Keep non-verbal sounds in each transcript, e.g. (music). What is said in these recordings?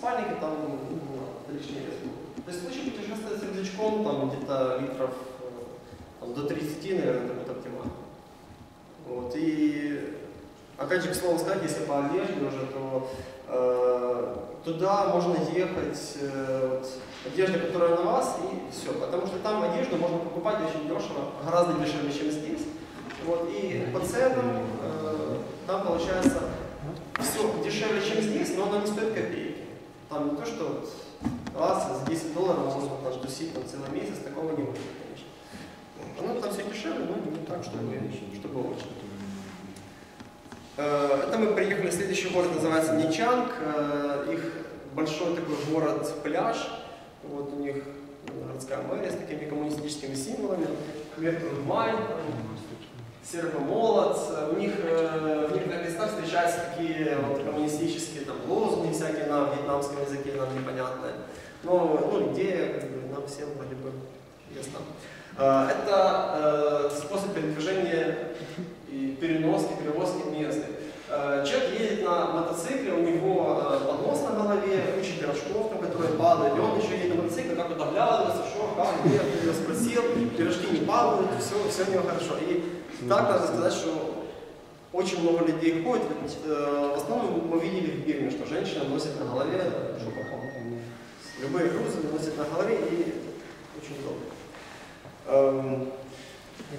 спальники там ну, лишний вес был. То есть в случае путешествия с рюкзачком там где-то литров э, там, до 30, наверное, это будет оптимально. Вот. И опять же, к слову сказать, если по одежде уже, то э, туда можно ехать э, вот, одежда, которая на вас, и все. Потому что там одежду можно покупать очень дешево, гораздо дешевле, чем здесь. Вот, и по ценам э, там получается все дешевле, чем здесь, но оно не стоит копейки. Там не то, что вот раз за 10 долларов можно там тусить там, целый месяц, такого не будет, конечно. Оно там все дешевле, но не так, чтобы, чтобы очень. Э, это мы приехали, следующий город называется Ничанг, э, их большой такой город-пляж, вот у них городская мэрия с такими коммунистическими символами, Меркурий Май, Сербомолот, у них э, в некоторых местах встречаются такие вот коммунистические там лозунги всякие на вьетнамском языке, нам непонятные. Но ну, идея нам всем вроде бы ясна. Это способ передвижения и переноски, перевозки мест. Э, человек едет на мотоцикле, у него э, поднос на голове, куча пирожков, там, которые падают, и он еще едет на мотоцикле, как вот оглядывается, что, как, где, я спросил, пирожки не падают, все, все у него хорошо. И так надо сказать, что очень много людей ходит, э, в основном мы видели в Бирме, что женщина носит на голове шупаком. Любые грузы носят на голове и очень удобно. Эм,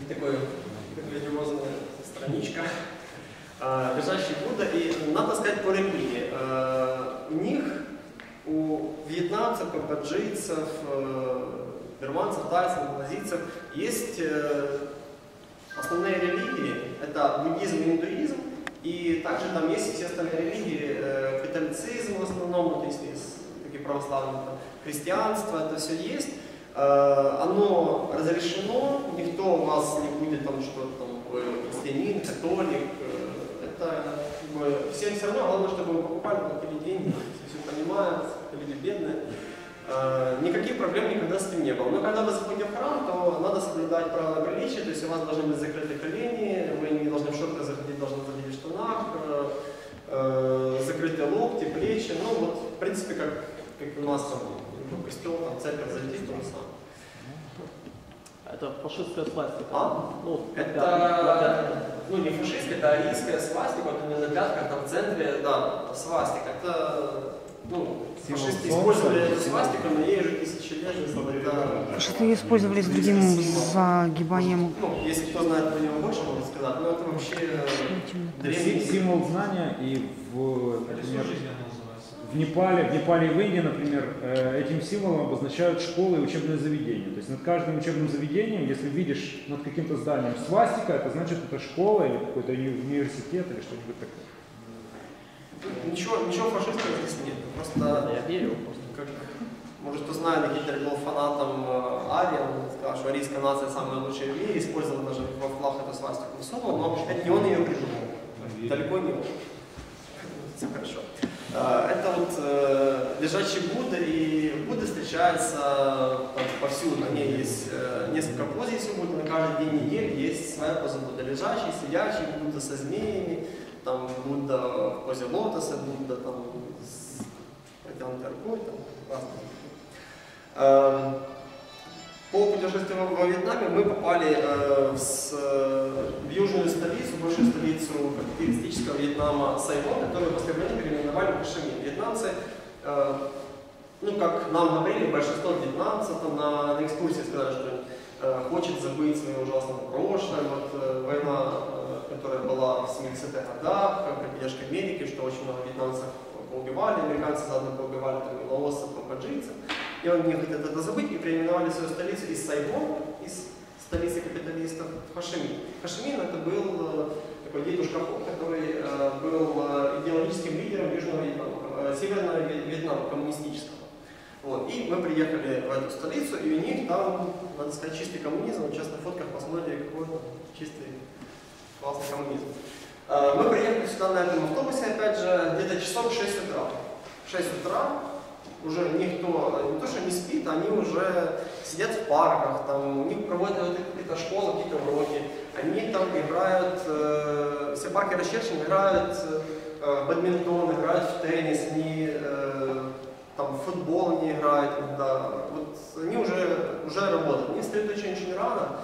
такой, религиозная страничка. Э, лежащий Будда. И надо сказать по религии. Э, у них, у вьетнамцев, камбоджийцев, э, берманцев, тайцев, малазийцев есть основные религии. Это буддизм и индуизм. И также там есть все остальные религии, католицизм в основном, вот если из таких православных, там, христианство, это все есть. Оно разрешено, никто у вас не будет там что-то там, христианин, католик, это как бы, всем все равно, главное, чтобы мы покупали, платили деньги, все понимают, люди бедные. Э, никаких проблем никогда с этим не было. Но когда вы заходите в храм, то надо соблюдать правила приличия, то есть у вас должны быть закрыты колени, вы не должны в шорты заходить, должны заходить в штанах, э, э, закрытые локти, плечи, ну вот в принципе как, как у нас там, в костел, там, церковь зайти, то же самое. Это фашистская свастика. А? Ну, это, ну не фашистская, это арийская свастика, вот именно на пятках, там в центре, да, свастика. Это, ну, фашисты использовали свастику, но ей уже тысячи лет. Это... Что-то ее использовали с другим загибанием. Ну, если кто знает про него больше, можно сказать, но это вообще древний... Символ знания и в, например, в Непале, в Непале и в Индии, например, э, этим символом обозначают школы и учебные заведения. То есть над каждым учебным заведением, если видишь над каким-то зданием свастика, это значит это школа или какой-то университет или что-нибудь такое. Ничего, ничего фашистского здесь нет. Просто я верю. Просто. Как, может, кто знает, Гитлер был фанатом э, Арии, он сказал, что арийская нация самая лучшая в мире, использовал даже во флаг эту свастику всунул, но это не он ее придумал. Далеко не он. (laughs) Все хорошо. Э, это вот э, лежачий Будда, и Будда встречается там, повсюду. На ней есть несколько поз есть у Будды, на каждый день недели есть своя поза Будда. Лежачий, сидящий, Будда со змеями, там Будда в позе лотоса, Будда там с протянутой рукой, там разные. Эм, по путешествию во Вьетнаме мы попали э, в, в южную столицу, большую столицу капиталистического Вьетнама Сайгон, которую после войны переименовали в Хашимин. Вьетнамцы, э, ну как нам говорили, большинство вьетнамцев там, на, на экскурсии сказали, что э, хочет забыть свое ужасное прошлое, вот э, война, которая была в 70-х годах, поддержка Америки, что очень много вьетнамцев поубивали, американцы заодно поубивали там, и камбоджийцев. И он не хотят это забыть и переименовали свою столицу из Сайгон, из столицы капиталистов, в Хашимин. Хашимин это был э, такой дедушка Хо, который э, был э, идеологическим лидером Южного Вьетнама, Северного Вьетнама, коммунистического. Вот. И мы приехали в эту столицу, и у них там, надо сказать, чистый коммунизм. Сейчас на фотках посмотрите, какой чистый, классный коммунизм. Мы приехали на этом автобусе, опять же, где-то часов 6 утра. 6 утра, уже никто, не то что не спит, они уже сидят в парках, там, у них проводят какие-то школы, какие-то уроки, они там играют, э, все парки расчерчены, играют э, бадминтон, играют в теннис, они э, футбол они играют, иногда. Вот они уже, уже работают. Они встают очень-очень рано,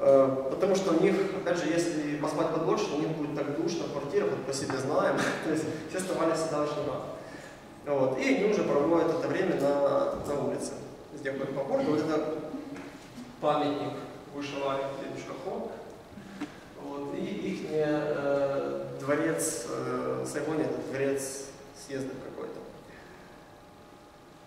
потому что у них, опять же, если поспать подольше, у них будет так душно в квартирах, вот по себе знаем. (laughs) То есть все вставали всегда очень рано. Вот. И они уже проводят это время на, на улице. Везде ходят по городу. Вот это памятник вышивает дедушка Хонг. Вот. И их э, дворец э, Сайгоне, это дворец съездов какой-то.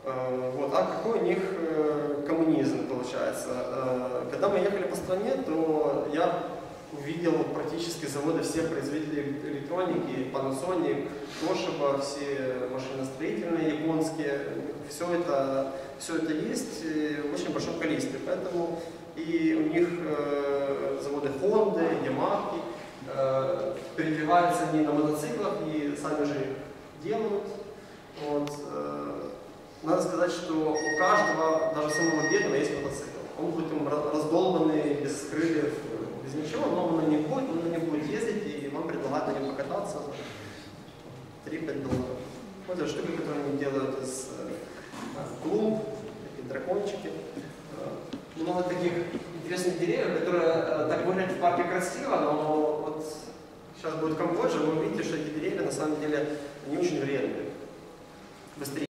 Э, вот. А какой у них э, коммунизм получается? Э, когда мы ехали по стране, то я увидел практически заводы всех производителей электроники, Panasonic, Toshiba, все машиностроительные японские, все это, все это есть в очень большом количестве. Поэтому и у них заводы Honda, Yamaha, передвигаются они на мотоциклах и сами же делают. Надо сказать, что у каждого, даже самого бедного, есть мотоцикл. Он будет им раздолбанный, без крыльев, без ничего, но он на нем будет, он на нем будет ездить, и вам предлагают на нем покататься за 3-5 долларов. Вот эта штука, которую они делают из э, клумб, такие дракончики. Э, Много таких интересных деревьев, которые э, так выглядят в парке красиво, но вот сейчас будет Камбоджа, вы увидите, что эти деревья на самом деле не очень вредные. Быстрее